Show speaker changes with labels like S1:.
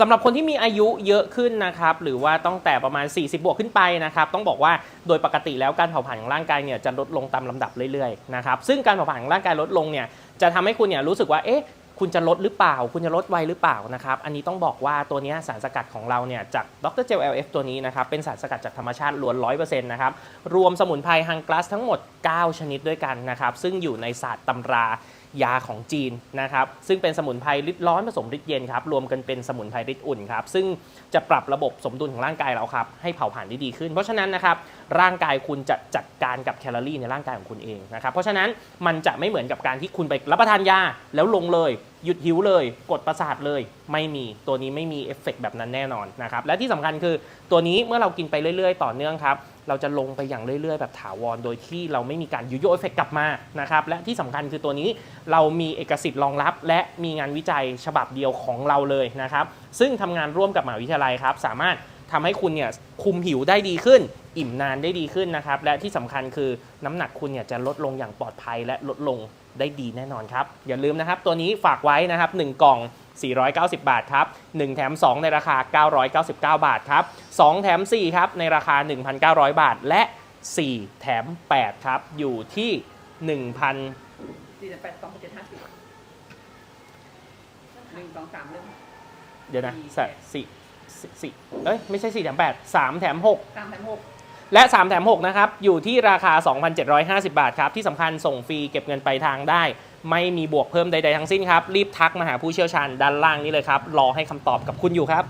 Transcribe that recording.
S1: สำหรับคนที่มีอายุเยอะขึ้นนะครับหรือว่าตั้งแต่ประมาณ 40 บวกขึ้นไปนะครับต้องบอกว่าโดยปกติแล้วการเผาผลาญของร่างกายเนี่ยจะลดลงตามลำดับเรื่อยๆนะครับซึ่งการเผาผลาญของร่างกายลดลงเนี่ยจะทำให้คุณเนี่ยรู้สึกว่าเอ๊ะคุณจะลดหรือเปล่า คุณจะลดไวหรือเปล่านะครับ อันนี้ต้องบอกว่าตัวนี้สารสกัดของเราเนี่ยจากดรเจล LF ตัวนี้นะครับ เป็นสารสกัดจากธรรมชาติล้วน100%นะครับ รวมสมุนไพรฮังกลัสทั้งหมด 9 ชนิดด้วยกันนะครับ ซึ่งอยู่ในศาสตร์ตำรา ยาของจีนนะครับซึ่งเป็นสมุนไพรฤทธิ์ร้อนผสมฤทธิ์เย็นครับรวมกันเป็นสมุนไพรฤทธิ์อุ่นครับซึ่งจะปรับระบบสมดุลของร่างกายเราครับให้เผาผลาญได้ดีขึ้น เพราะฉะนั้นนะครับร่างกายคุณจะจัดการกับแคลอรี่ในร่างกายของคุณเองนะครับเพราะฉะนั้นมันจะไม่เหมือนกับการที่คุณไปรับประทานยาแล้วลงเลย หยุดหิวเลย กดประสาทเลย ไม่มีตัวนี้ไม่มีเอฟเฟกต์แบบนั้นแน่นอนนะครับและที่สำคัญคือตัวนี้เมื่อเรากินไปเรื่อย ๆ ต่อเนื่องครับเราจะลงไปอย่างเรื่อยๆ แบบถาวร โดยที่เราไม่มีการยุโยเอฟเฟกต์กลับมานะครับและที่สำคัญคือตัวนี้เรามีเอกสิทธิ์รองรับ และมีงานวิจัยฉบับเดียวของเราเลยนะครับซึ่งทำงานร่วมกับมหาวิทยาลัยครับสามารถ ทำให้คุณเนี่ยคุมหิวได้ดีขึ้น อิ่มนานได้ดีขึ้นนะครับ และที่สำคัญคือน้ำหนักคุณเนี่ยจะลดลงอย่างปลอดภัยและลดลงได้ดีแน่นอนครับ อย่าลืมนะครับ ตัวนี้ฝากไว้นะครับ 1 กล่อง 490 บาทครับ 1 แถม 2 ในราคา 999 บาทครับ 2 แถม 4 ครับ ในราคา 1,900 บาท และ 4 แถม 8 ครับ อยู่ที่ 1,000
S2: สี่แปดสองเจ็ดห้าสิบหนึ่งสองสามเรื่อง
S1: เดี๋ยวนะ
S2: สี่
S1: สสี่สี่สี่เอ้ยไม่ใช่4แถม8 3แถม6
S2: สามแถมหก
S1: และ 3 แถม 6 นะครับ อยู่ที่ราคา 2,750 บาทครับ ที่สำคัญส่งฟรีเก็บเงินไปลายทางได้ ไม่มีบวกเพิ่มใด ๆ ทั้งสิ้นครับ รีบทักมาหาผู้เชี่ยวชาญด้านล่างนี้เลยครับ รอให้คำตอบกับคุณอยู่ครับ